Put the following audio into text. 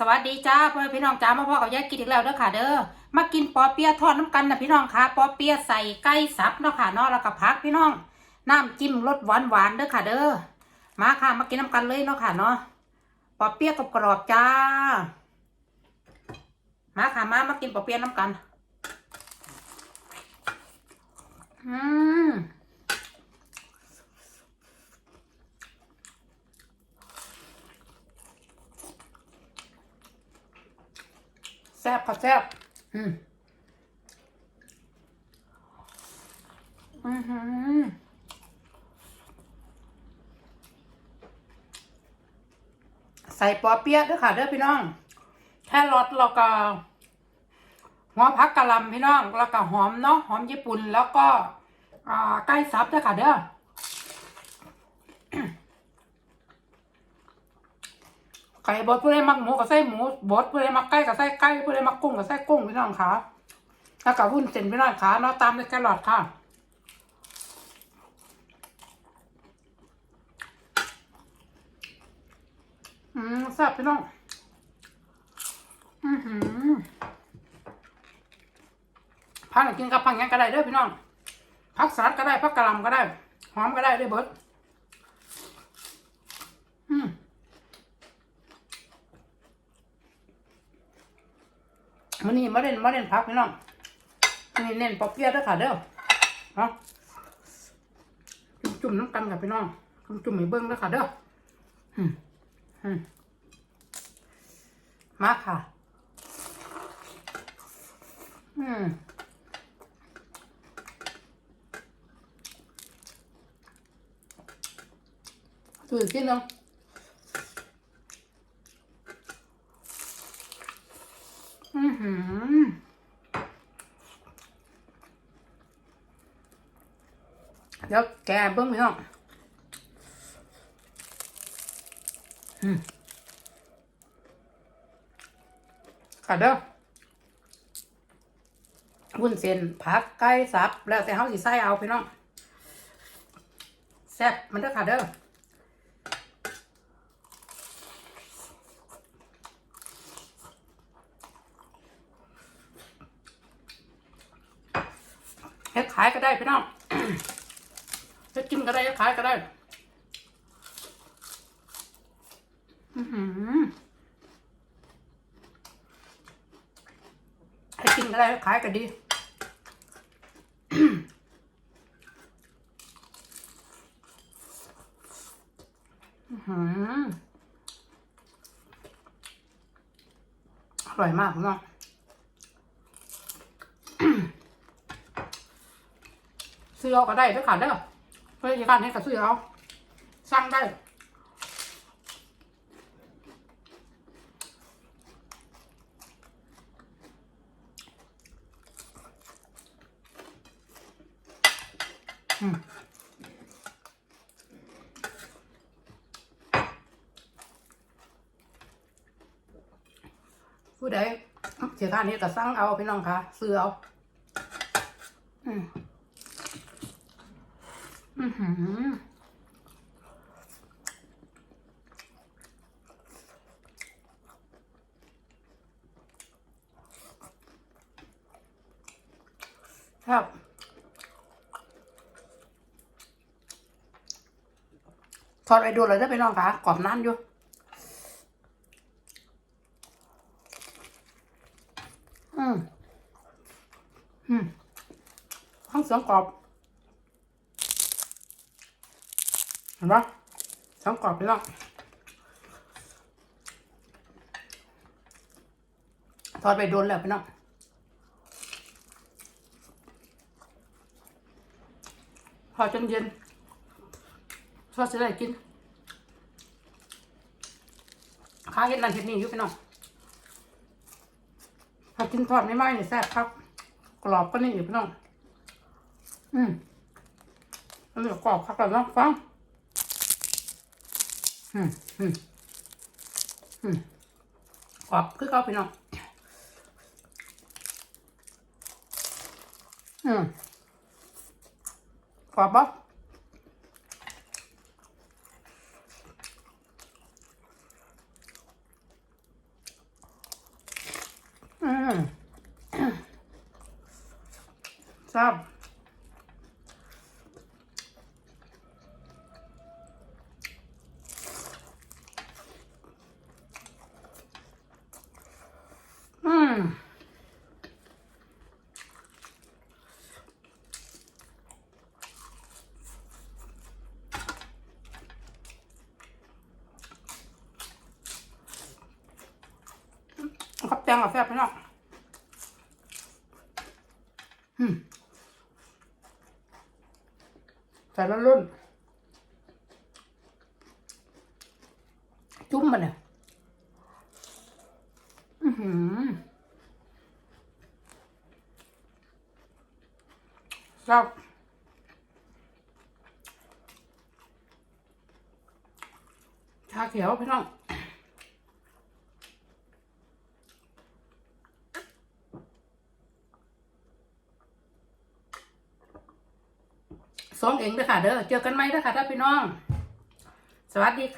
สวัสดีจ้าพ่อพี่น้องจ้ามาพ่อกับยายกินอีกแล้วเด้อค่ะเด้อมากินปอเปี๊ยะทอดน้ำกันนะพี่น้องค่ะปอเปี๊ยะใส่ไก่สับเนาะค่ะเนาะแล้วก็ผักพี่น้องน้ำจิ้มรสหวานหวานเด้อค่ะเด้อมาค่ะมากินน้ำกันเลยเนาะค่ะเนาะปอเปี๊ยะกรอบจ้า มาค่ะมามากินปอเปี๊ยะน้ำกันอืม แซ่บค่ะแซ่บอืมอือหือใส่ปอเปี๊ยะด้วยค่ะเด้อพี่น้อง แค่รสแล้วก็หัวพักกะลำพี่น้อง แล้วก็หอมเนาะหอมญี่ปุ่นแล้วก็อ่าไก่สับด้วยค่ะเด้อ ไก่บดผู้ใดมักหมูก็ใส่หมูบดผู้ใดมักไก่ก็ใส่ไก่ผู้ใดมักกุ้งก็ใส่กุ้งพี่น้องค่ะแล้วก็วุ้นเส้นพี่น้องค่ะเนาะตามด้วยแครอทค่ะอืมแซ่บพี่น้องอือหือพักกินกับพังยังก็ได้เด้อพี่น้องพักสลัดก็ได้พักกะหล่ำก็ได้หอมก็ได้เด้เบิด มันนี่มาเล่นมาเล่นพักพี่น้องนี่เน้นปอเปี๊ยะด้วยค่ะเด้อเนาะจุ่มน้ำกันกับพี่น้องจุ่มให้เบิ้งด้วยค่ะเด้อมมาค่ะ อืมดูอีกทีหนึงอื เดี๋ยวแกเบิ้งพี่น้องอืมค่ะเด้อวุ้นเส้นผักไก่สับ แล้วแต่เขาสิใส่เอาพี่น้องแซ่บมันเด้อค่ะเด้อเฮ็ดขายก็ได้พี่น้อง เฮ็ดกินก็ได้เฮ็ดขายก็ได้ อือหือเฮ็ดกินก็ได้เฮ็ดขายก็ดีอื้อหืออร่อยมากพี่น้องซื้อเอาก็ได้ด้วยค่ะเด้อ เพื่อจะการให้กับซื้อเอาสั่งได้ผู้ใดเสียการนี้ก็สั่งเอาพี่น้องค่ะ ซื้อเอา อืม อือหือครับทอดไอดูเลยได้ไปน้องค่ะกรอบน้ำอยู่อืมอืมทั้งเสียงกรอบ เห็นปะทั้งกรอบไปแล้วทอดไปโดนแล้วพี่น้องพอจนเย็นทอดจะได้กินข้าเห็ดนั่นเห็ดนี่อยู่พี่น้องพอกินทอดไม่ไหม้เนี่ยแซ่บครับ กรอบก็นี่อยู่พี่น้องอืมอันนี้ก็กรอบครับแล้วเนาะฟัง อืมอืมอืมกรอบคือเก่าพี่น้องอืมกรอบปะมชอบมขับแตงกับแฟบไปเนาะอืมใส่แล้วรุ่นจุ่มมันเนี่ยอือหือครับชาเขียวพี่น้อง สองเองเด้อค่ะเด้อเจอกันไหมเด้อค่ะท่านพี่น้อง สวัสดีค่ะ